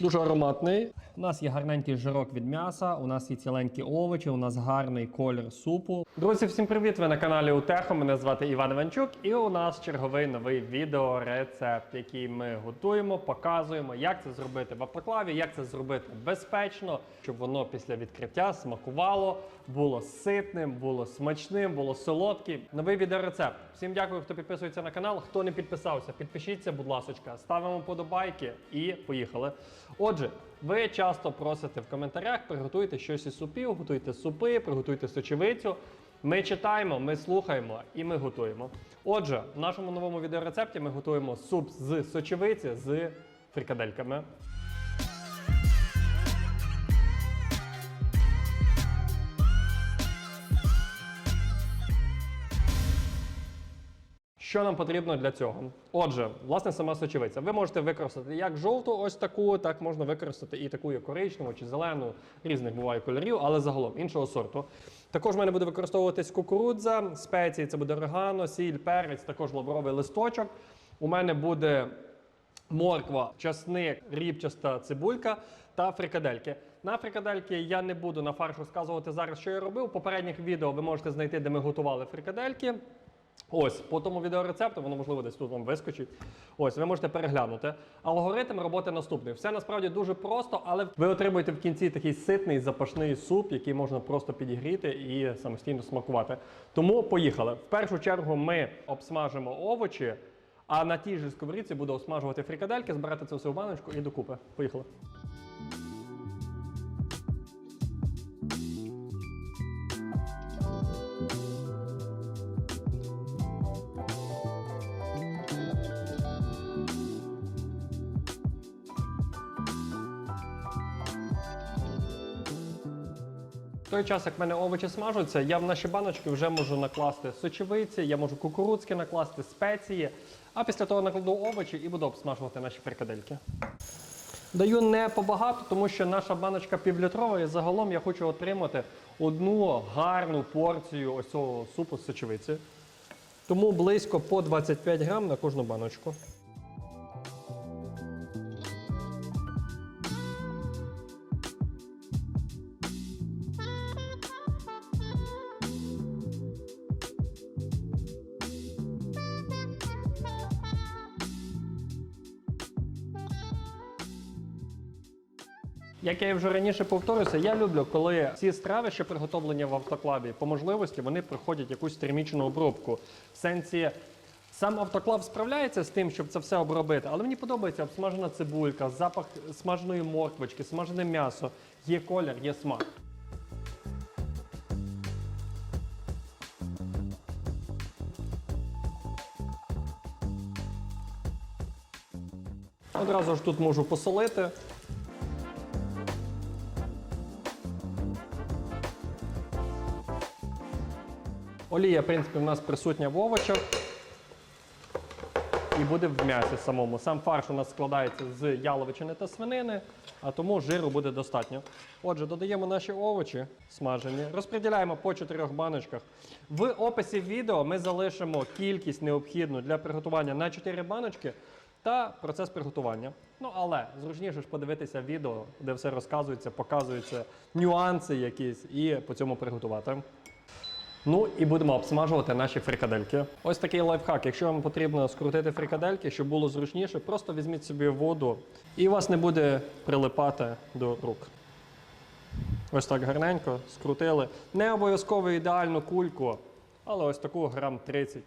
Дуже ароматний. У нас є гарненький жирок від м'яса, у нас є ціленькі овочі, у нас гарний колір супу. Друзі, всім привіт! Ви на каналі Утехо. Мене звати Іван Іванчук, і у нас черговий новий відеорецепт, який ми готуємо, показуємо, як це зробити в автоклаві, як це зробити безпечно, щоб воно після відкриття смакувало, було ситним, було смачним, було солодким. Новий відеорецепт. Всім дякую, хто підписується на канал. Хто не підписався, підпишіться, будь ласка, ставимо подобайки і поїхали. Отже, ви часто просите в коментарях, приготуйте щось із супів, готуйте супи, приготуйте сочевицю. Ми читаємо, ми слухаємо і ми готуємо. Отже, в нашому новому відеорецепті ми готуємо суп з сочевиці з фрикадельками. Що нам потрібно для цього? Отже, власне, сама сочевиця. Ви можете використати як жовту, ось таку, так можна використати і таку, як коричневу чи зелену, різних буває кольорів, але загалом іншого сорту. Також в мене буде використовуватись кукурудза, спеції, це буде орегано, сіль, перець, також лавровий листочок. У мене буде морква, часник, рібчаста цибулька та фрикадельки. На фрикадельки я не буду на фарш розказувати зараз, що я робив. У попередніх відео ви можете знайти, де ми готували фрикадельки. Ось, по тому відеорецепту, воно можливо десь тут вам вискочить. Ось, ви можете переглянути. Алгоритм роботи наступний. Все насправді дуже просто, але ви отримуєте в кінці такий ситний запашний суп, який можна просто підігріти і самостійно смакувати. Тому поїхали. В першу чергу ми обсмажимо овочі, а на тій же сковорідці буду обсмажувати фрикадельки, збирати це все в баночку і докупи. Поїхали. Той час, як в мене овочі смажуться, я в наші баночки вже можу накласти сочевиці, я можу кукурудзки накласти, спеції. А після того накладу овочі і буду обсмажувати наші фрикадельки. Даю не побагато, тому що наша баночка півлітрова, і загалом я хочу отримати одну гарну порцію ось цього супу з сочевиці. Тому близько по 25 грам на кожну баночку. Як я вже раніше повторюся, я люблю, коли ці страви, що приготовлені в автоклаві, по можливості вони проходять якусь термічну обробку. В сенсі сам автоклав справляється з тим, щоб це все обробити, але мені подобається обсмажена цибулька, запах смаженої морквочки, смажене м'ясо, є колір, є смак. Одразу ж тут можу посолити. Олія, в принципі, в нас присутня в овочах і буде в м'ясі самому. Сам фарш у нас складається з яловичини та свинини, а тому жиру буде достатньо. Отже, додаємо наші овочі смажені, розподіляємо по чотирьох баночках. В описі відео ми залишимо кількість необхідну для приготування на 4 баночки та процес приготування. Ну але зручніше ж подивитися відео, де все розказується, показуються нюанси якісь і по цьому приготувати. Ну і будемо обсмажувати наші фрикадельки. Ось такий лайфхак. Якщо вам потрібно скрутити фрикадельки, щоб було зручніше, просто візьміть собі воду і у вас не буде прилипати до рук. Ось так гарненько скрутили. Не обов'язково ідеальну кульку, але ось таку грам 30.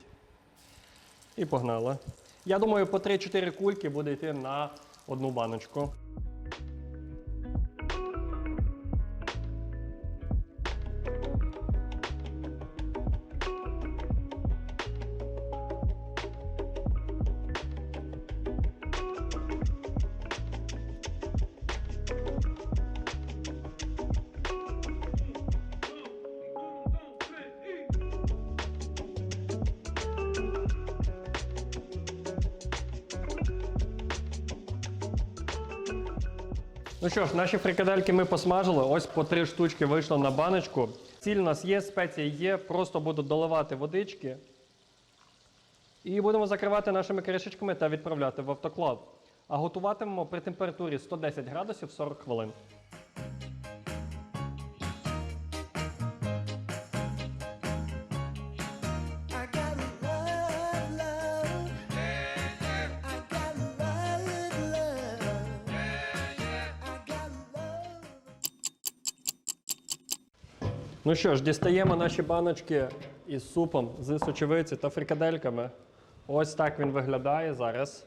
І погнали. Я думаю, по 3-4 кульки буде йти на одну баночку. Ну що ж, наші фрикадельки ми посмажили. Ось по три штучки вийшло на баночку. Ціль у нас є, спеції є. Просто буду доливати водички. І будемо закривати нашими кришечками та відправляти в автоклав. А готуватимемо при температурі 110 градусів 40 хвилин. Ну що ж, дістаємо наші баночки із супом з сочевиці та фрикадельками. Ось так він виглядає зараз.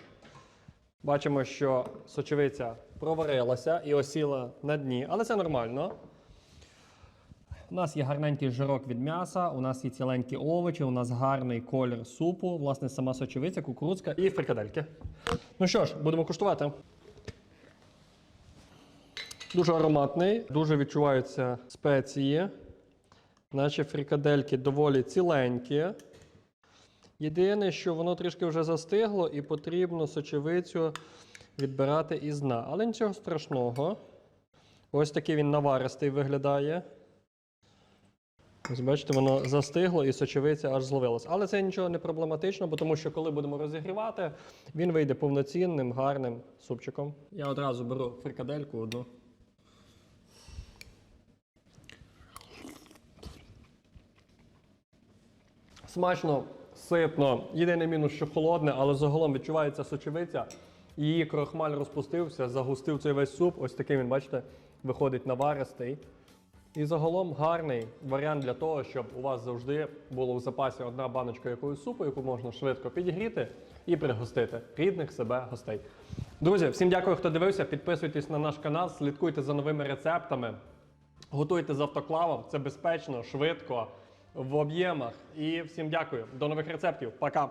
Бачимо, що сочевиця проварилася і осіла на дні, але це нормально. У нас є гарненький жирок від м'яса, у нас є ціленькі овочі, у нас гарний колір супу, власне, сама сочевиця, кукурудзка і фрикадельки. Ну що ж, будемо куштувати. Дуже ароматний, дуже відчуваються спеції. Наші фрикадельки доволі ціленькі. Єдине, що воно трішки вже застигло і потрібно сочевицю відбирати із дна. Але нічого страшного. Ось такий він наваристий виглядає. Ось бачите, воно застигло і сочевиця аж зловилась. Але це нічого не проблематично, бо тому що коли будемо розігрівати, він вийде повноцінним, гарним супчиком. Я одразу беру фрикадельку одну. Смачно, ситно. Єдиний мінус, що холодне, але загалом відчувається сочевиця. Її крохмаль розпустився, загустив цей весь суп. Ось такий він, бачите, виходить наваристий. І загалом гарний варіант для того, щоб у вас завжди було в запасі одна баночка якоїсь супу, яку можна швидко підігріти і пригостити рідних себе гостей. Друзі, всім дякую, хто дивився. Підписуйтесь на наш канал, слідкуйте за новими рецептами. Готуйте з автоклавом, це безпечно, швидко, в об'ємах. І всім дякую. До нових рецептів. Пока!